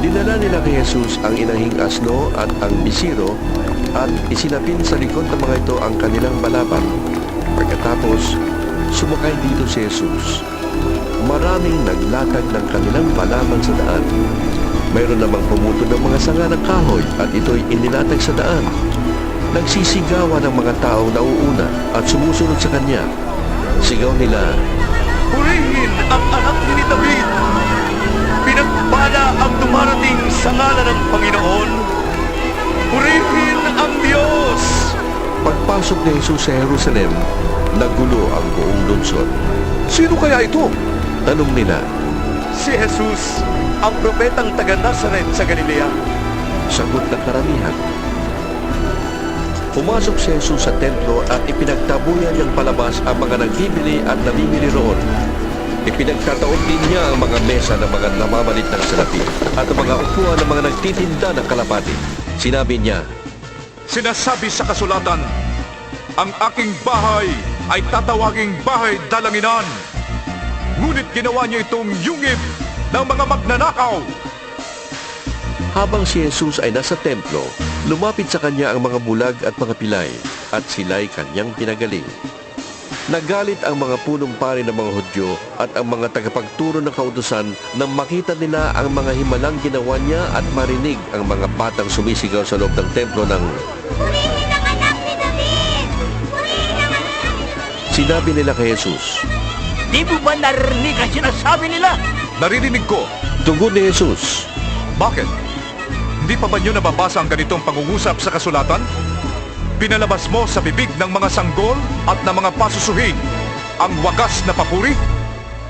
Dinala nila kay Jesus ang inahing asno at ang bisiro at isinapin sa likod ng mga ito ang kanilang balaban. Pagkatapos, sumakay dito si Jesus. Maraming naglatag ng kanilang balaman sa daan. Mayroon namang pumuto ng mga sanga ng kahoy at ito'y inilatag sa daan. Nagsisigawan ang mga taong nauuna at sumusunod sa kanya. Sigaw nila, Purihin ang anak ni David! Pinagpala ang dumarating sa ngalan ng Panginoon! Purihin ang Diyos! Pagpasok ni Jesus sa Jerusalem, nagulo ang buong lungsod. Sino kaya ito? Tanong nila, Si Jesus, ang propetang taga Nazaret sa Galilea. sagot ng karamihan. Pumasok si Jesus sa templo at ipinagtabuyan niyang palabas ang mga nagbibili at namimili roon. Ipinagtataon din niya ang mga mesa ng mga namamalit ng salapi at ang mga upuan ng mga nagtitinda ng kalapati. Sinabi niya, Sinasabi sa kasulatan, ang aking bahay ay tatawaging bahay dalanginan. Ngunit ginawa niyo itong yungib ng mga magnanakaw. Habang si Jesus ay nasa templo, lumapit sa kanya ang mga bulag at mga pilay at sila'y kanyang pinagaling. Nagalit ang mga punong pari ng mga Hudyo at ang mga tagapagturo ng kautusan nang makita nila ang mga himalang ginawa niya at marinig ang mga batang sumisigaw sa loob ng templo ng Purihin ang anak ni David! Purihin ang anak ni David! sinabi nila kay Jesus. Di mo ba narinig ang sinasabi nila? Naririnig ko, Tugon ni Jesus, bakit? Hindi pa ba niyo nababasa ang ganitong pangungusap sa kasulatan? Pinalabas mo sa bibig ng mga sanggol at ng mga pasusuhin ang wagas na papuri?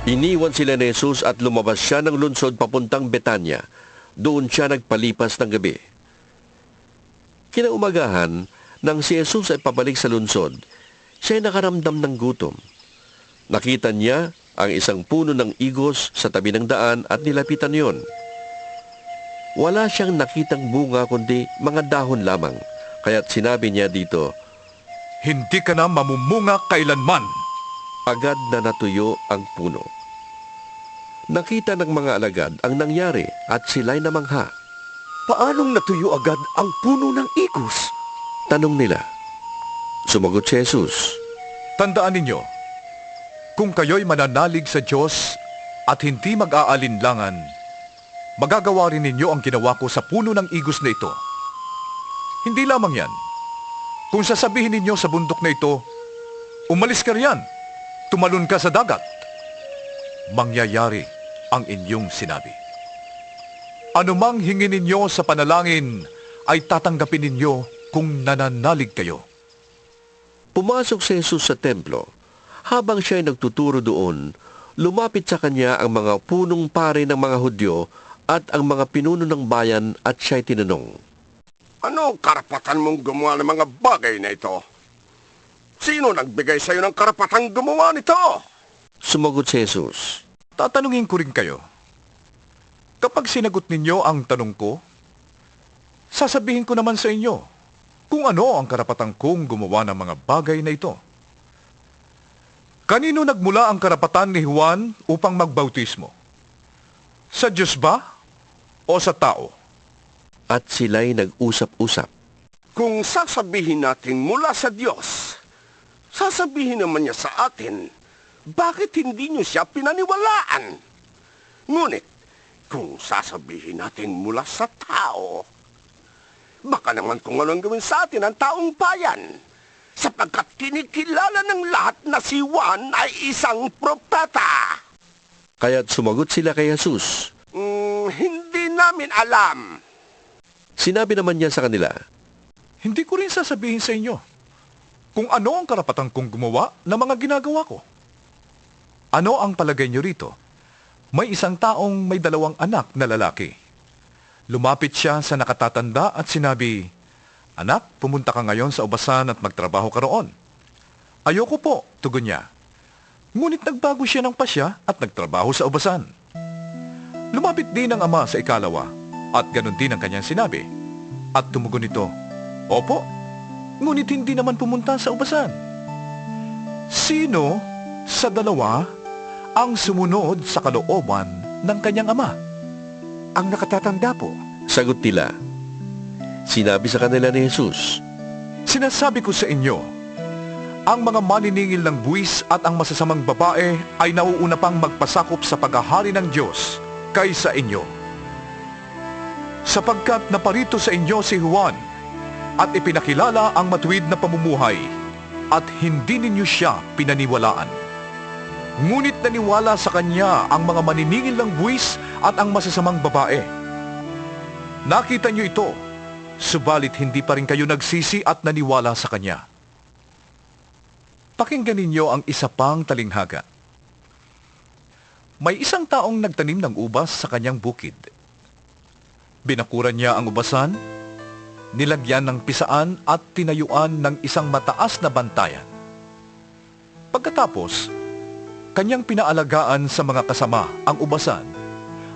Iniwan sila ni Jesus at lumabas siya ng lungsod papuntang Betanya. Doon siya nagpalipas ng gabi. Kinaumagahan, nang si Jesus ay pabalik sa lungsod, siya ay nakaramdam ng gutom. Nakita niya ang isang puno ng igos sa tabi ng daan at nilapitan yon. Wala siyang nakitang bunga kundi mga dahon lamang. Kaya't sinabi niya dito, Hindi ka na mamumunga kailanman. agad na natuyo ang puno. Nakita ng mga alagad ang nangyari at sila'y namangha. Paanong natuyo agad ang puno ng igos? Tanong nila. Sumagot si Jesus. Tandaan ninyo, kung kayo'y mananalig sa Diyos at hindi mag-aalinlangan, magagawa rin ninyo ang ginawa ko sa puno ng igos na ito. Hindi lamang yan. Kung sasabihin ninyo sa bundok na ito, umalis ka riyan, tumalon ka sa dagat, mangyayari ang inyong sinabi. Anumang hingin ninyo sa panalangin ay tatanggapin ninyo kung nananalig kayo. Pumasok si Jesus sa templo. Habang siya ay nagtuturo doon, lumapit sa kanya ang mga punong pare ng mga Hudyo at ang mga pinuno ng bayan at siya'y tinanong. Ano ang karapatan mong gumawa ng mga bagay na ito? Sino nagbigay sa iyo ng karapatang gumawa nito? Sumagot si Jesus. Tatanungin ko rin kayo. Kapag sinagot ninyo ang tanong ko, sasabihin ko naman sa inyo kung ano ang karapatan kong gumawa ng mga bagay na ito. Kanino nagmula ang karapatan ni Juan upang magbautismo? Sa Diyos ba o sa tao? At sila'y nag-usap-usap. Kung sasabihin natin mula sa Diyos, sasabihin naman niya sa atin, bakit hindi niyo siya pinaniwalaan? Ngunit, kung sasabihin natin mula sa tao, baka naman kung anong gawin sa atin ang taong bayan, sapagkat kinikilala ng lahat na si Juan ay isang propeta. Kaya't sumagot sila kay Jesus. Mm, hindi namin alam. Sinabi naman niya sa kanila, Hindi ko rin sasabihin sa inyo kung ano ang karapatan kong gumawa ng mga ginagawa ko. Ano ang palagay niyo rito? May isang taong may dalawang anak na lalaki. Lumapit siya sa nakatatanda at sinabi, Anak, pumunta ka ngayon sa ubasan at magtrabaho ka roon. Ayoko po, tugon niya. Ngunit nagbago siya ng pasya at nagtrabaho sa ubasan. Lumapit din ang ama sa ikalawa at ganun din ang kanyang sinabi. At tumugon ito, Opo, ngunit hindi naman pumunta sa ubasan. Sino sa dalawa ang sumunod sa kalooban ng kanyang ama? ang nakatatanda po. Sagot nila. Sinabi sa kanila ni Jesus, Sinasabi ko sa inyo, ang mga maniningil ng buwis at ang masasamang babae ay nauuna pang magpasakop sa paghahari ng Diyos kaysa inyo. Sapagkat naparito sa inyo si Juan at ipinakilala ang matuwid na pamumuhay at hindi ninyo siya pinaniwalaan. Ngunit naniwala sa kanya ang mga maniningil ng buwis at ang masasamang babae. Nakita niyo ito, subalit hindi pa rin kayo nagsisi at naniwala sa kanya. Pakinggan ninyo ang isa pang talinghaga. May isang taong nagtanim ng ubas sa kanyang bukid. Binakuran niya ang ubasan, nilagyan ng pisaan at tinayuan ng isang mataas na bantayan. Pagkatapos, kanyang pinaalagaan sa mga kasama ang ubasan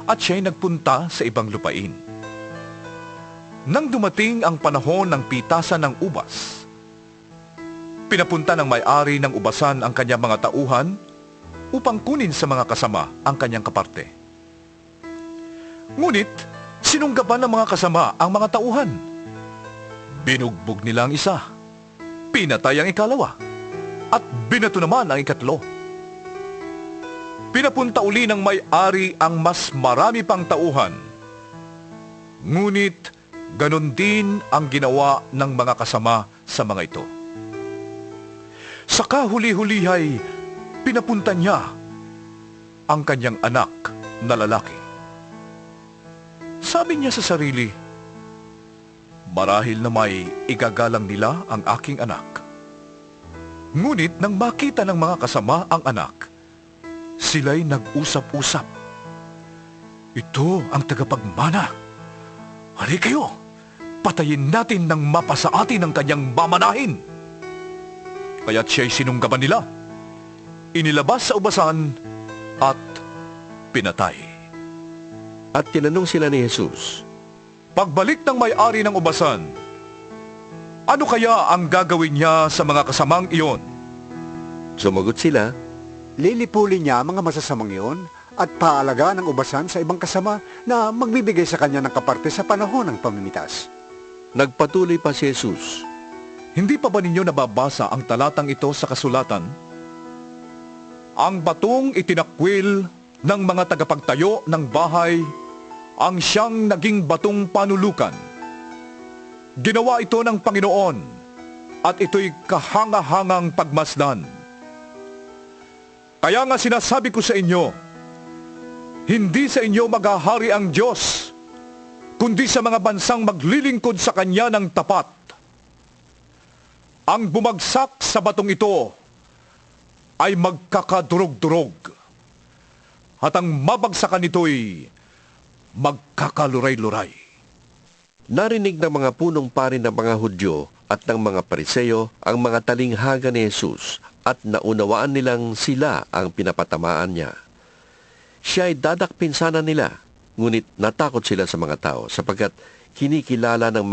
at siya'y nagpunta sa ibang lupain. Nang dumating ang panahon ng pitasan ng ubas, pinapunta ng may-ari ng ubasan ang kanyang mga tauhan upang kunin sa mga kasama ang kanyang kaparte. Ngunit, sinunggaban ng mga kasama ang mga tauhan. Binugbog nila ang isa, pinatay ang ikalawa, at binato naman ang ikatlo. Pinapunta uli ng may-ari ang mas marami pang tauhan. Ngunit, ganon din ang ginawa ng mga kasama sa mga ito. Sa kahuli-huli ay pinapunta niya ang kanyang anak na lalaki. Sabi niya sa sarili, Marahil na may igagalang nila ang aking anak. Ngunit nang makita ng mga kasama ang anak, sila'y nag-usap-usap. Ito ang tagapagmana. Hali kayo, patayin natin ng mapa sa atin ang kanyang mamanahin. Kaya't siya'y sinunggaban nila. Inilabas sa ubasan at pinatay. At tinanong sila ni Jesus, Pagbalik ng may-ari ng ubasan, ano kaya ang gagawin niya sa mga kasamang iyon? Sumagot sila, Lilipulin niya ang mga masasamang iyon at paalagaan ng ubasan sa ibang kasama na magbibigay sa kanya ng kaparte sa panahon ng pamimitas. Nagpatuloy pa si Jesus, Hindi pa ba ninyo nababasa ang talatang ito sa kasulatan? Ang batong itinakwil ng mga tagapagtayo ng bahay ang siyang naging batong panulukan. Ginawa ito ng Panginoon at ito'y kahanga-hangang pagmasdan. Kaya nga sinasabi ko sa inyo, hindi sa inyo maghahari ang Diyos, kundi sa mga bansang maglilingkod sa Kanya ng tapat. Ang bumagsak sa batong ito ay magkakadurog-durog. At ang mabagsakan nito'y magkakaluray-luray. Narinig ng mga punong pari ng mga Hudyo at ng mga Pariseo ang mga talinghaga ni Jesus at naunawaan nilang sila ang pinapatamaan niya. Siya ay dadakpin sana nila, ngunit natakot sila sa mga tao sapagkat kinikilala ng mga